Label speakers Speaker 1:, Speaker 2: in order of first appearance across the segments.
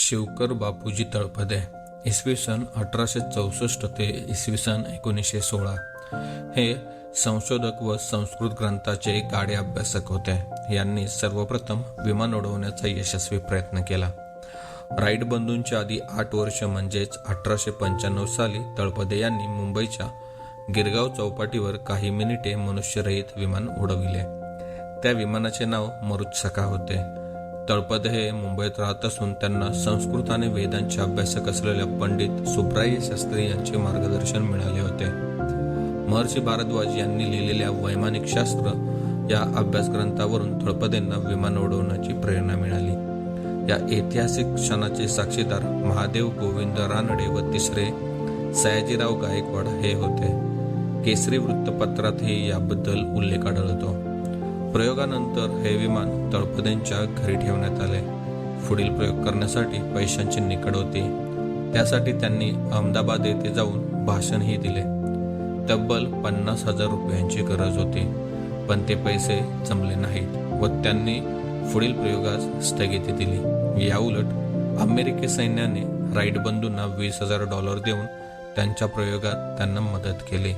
Speaker 1: शिवकर बापूजी तळपदे इसवी सन अठराशे चौसष्ट ते इसवी सन एकोणीसशे सोळा. हे संशोधक व संस्कृत ग्रंथाचे गाडे अभ्यासक होते. यांनी सर्वप्रथम विमान उडवण्याचा यशस्वी प्रयत्न केला. राईट बंधूंच्या आधी आठ वर्ष म्हणजेच अठराशे पंच्याण्णव साली तळपदे यांनी मुंबईच्या गिरगाव चौपाटीवर काही मिनिटे मनुष्यरहित विमान उडविले. त्या विमानाचे नाव मरुत्सका होते. तळपदे हे मुंबईत राहत असून त्यांना संस्कृत आणि वेदांचे अभ्यासक असलेल्या पंडित सुब्राय शास्त्री यांचे मार्गदर्शन मिळाले होते. महर्षी भारद्वाज यांनी लिहिलेल्या वैमानिक शास्त्र या अभ्यासग्रंथावरून तळपदेंना विमान उडवण्याची प्रेरणा मिळाली. या ऐतिहासिक क्षणाचे साक्षीदार महादेव गोविंद रानडे व तिसरे सयाजीराव गायकवाड हे होते. केसरी वृत्तपत्रातही याबद्दल उल्लेख आढळतो. प्रयोगानंतर हे विमान तळपदेंच्या घरी ठेवण्यात आले. पुढील प्रयोग करण्यासाठी पैशांची निकड होती. त्यासाठी त्यांनी अहमदाबाद येथे जाऊन भाषणही दिले. तब्बल पन्नास हजार रुपयांची गरज होती पण ते पैसे जमले नाहीत व त्यांनी पुढील प्रयोगास स्थगिती दिली. याउलट अमेरिकी सैन्याने राईट बंधूंना वीस हजार डॉलर देऊन त्यांच्या प्रयोगात त्यांना मदत केली.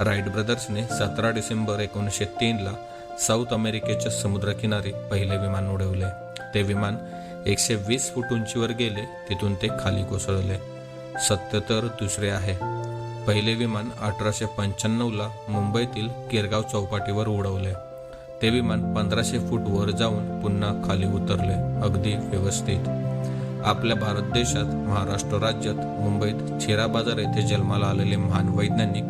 Speaker 1: राईट ब्रदर्सने सतरा डिसेंबर एकोणीसशे तीनला साऊथ अमेरिकेच्या समुद्रकिनारी पहिले विमान उडवले. ते विमान एकशे वीस फूट उंचीवर गेले तिथून ते खाली कोसळले. सत्य तर दुसरे आहे. पहिले विमान अठराशे पंच्याण्णवला मुंबईतील केरगाव चौपाटीवर उडवले. ते विमान पंधराशे फूट वर जाऊन पुन्हा खाली उतरले अगदी व्यवस्थित. आपल्या भारत देशात महाराष्ट्र राज्यात मुंबईत छेरा बाजार येथे जन्माला आलेले महान वैज्ञानिक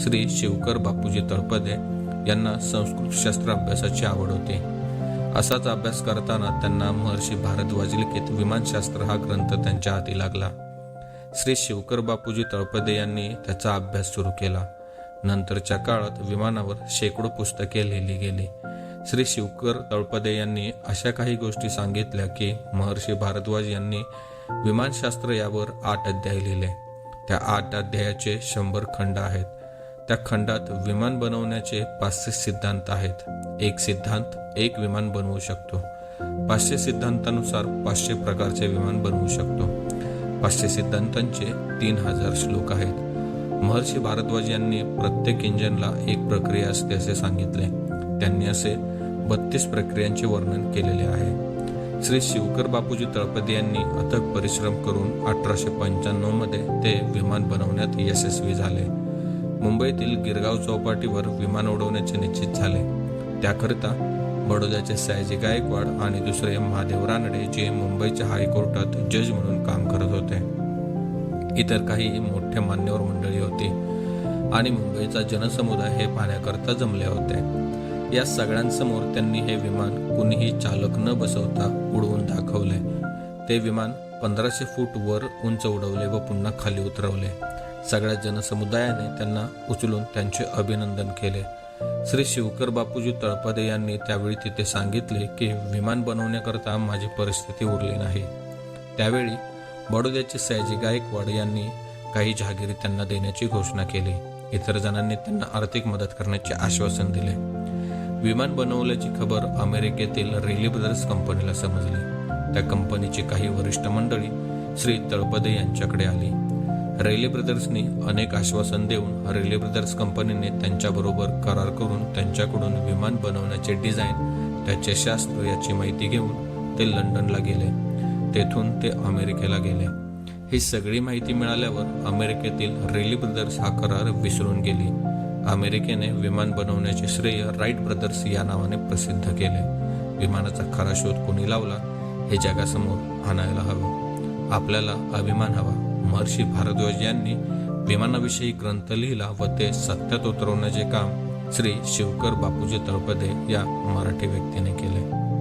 Speaker 1: श्री शिवकर बापूजी तळपदे यांना संस्कृत शास्त्र अभ्यासाची आवड होती. असाच अभ्यास करताना त्यांना महर्षी भारद्वाज लिखित विमानशास्त्र हा ग्रंथ त्यांच्या हाती लागला. श्री शिवकर बापूजी तळपदे यांनी त्याचा अभ्यास सुरू केला. नंतरच्या काळात विमानावर शेकडो पुस्तके लिहिली गेली. श्री शिवकर तळपदे यांनी अशा काही गोष्टी सांगितल्या की महर्षी भारद्वाज यांनी विमानशास्त्र यावर आठ अध्याय लिहिले. त्या आठ अध्यायाचे शंभर खंड आहेत. त्या खंडात विमान बनवण्याचे पाचशे सिद्धांत आहेत. एक सिद्धांत एक विमान बनवू शकतो. पाचशे सिद्धांतानुसार पाचशे प्रकारचे विमान बनवू शकतो. पाचशे सिद्धांतांचे तीन हजार श्लोक आहेत. महर्षी भारद्वाज यांनी प्रत्येक इंजनला एक प्रक्रिया असते असे सांगितले. त्यांनी असे बत्तीस प्रक्रियांचे वर्णन केलेले आहे. श्री शिवकर बापूजी तळपदे यांनी अथक परिश्रम करून अठराशे पंच्याण्णवमध्ये ते विमान बनवण्यात यशस्वी झाले. मुंबईतील गिरगाव चौपाटीवर विमान उडवण्याचे निश्चित झाले. त्याकरिता बडोद्याचे सयाजी गायकवाड आणि दुसरे महादेव रानडे जे मुंबईच्या हायकोर्टात जज म्हणून काम करत होते. इतर काही मोठ्या मान्यवर मंडळी होती आणि मुंबईचा जनसमुदाय हे पाहण्याकरता जमले होते. या सगळ्यांसमोर त्यांनी हे विमान कुणीही चालक न बसवता उडवून दाखवले. ते विमान पंधराशे फूट वर उंच उडवले व पुन्हा खाली उतरवले. सगळ्या जनसमुदायाने त्यांना उचलून त्यांचे अभिनंदन केले. श्री शिवकर बापूजी तळपदे यांनी त्यावेळी तिथे सांगितले की विमान बनवण्याकरता माझी परिस्थिती उरली नाही. त्यावेळी बडोद्याचे सयाजी गायकवाड यांनी काही जहागिरी त्यांना देण्याची घोषणा केली. इतर जणांनी त्यांना आर्थिक मदत करण्याचे आश्वासन दिले. विमान बनवल्याची खबर अमेरिकेतील रेली ब्रदर्स कंपनीला समजली. त्या कंपनीची काही वरिष्ठ मंडळी श्री तळपदे यांच्याकडे आली. रेले ब्रदर्सनी अनेक आश्वासन देऊन रेले ब्रदर्स कंपनीने त्यांच्याबरोबर करार करून त्यांच्याकडून विमान बनवण्याचे डिझाईन त्याचे शास्त्र याची माहिती घेऊन ते लंडनला गेले. तेथून ते अमेरिकेला गेले. ही सगळी माहिती मिळाल्यावर अमेरिकेतील रेली ब्रदर्स हा करार विसरून गेली. अमेरिकेने विमान बनवण्याचे श्रेय राईट ब्रदर्स या नावाने प्रसिद्ध केले. विमानाचा खरा शोध कोणी लावला हे जगासमोर आणायला हवं. आपल्याला अभिमान हवा. महर्षी भारद्वाज यांनी विमानाविषयी ग्रंथ लिहिला व ते सत्यात उतरवण्याचे काम श्री शिवकर बापूजी तळपदे या मराठी व्यक्तीने केले.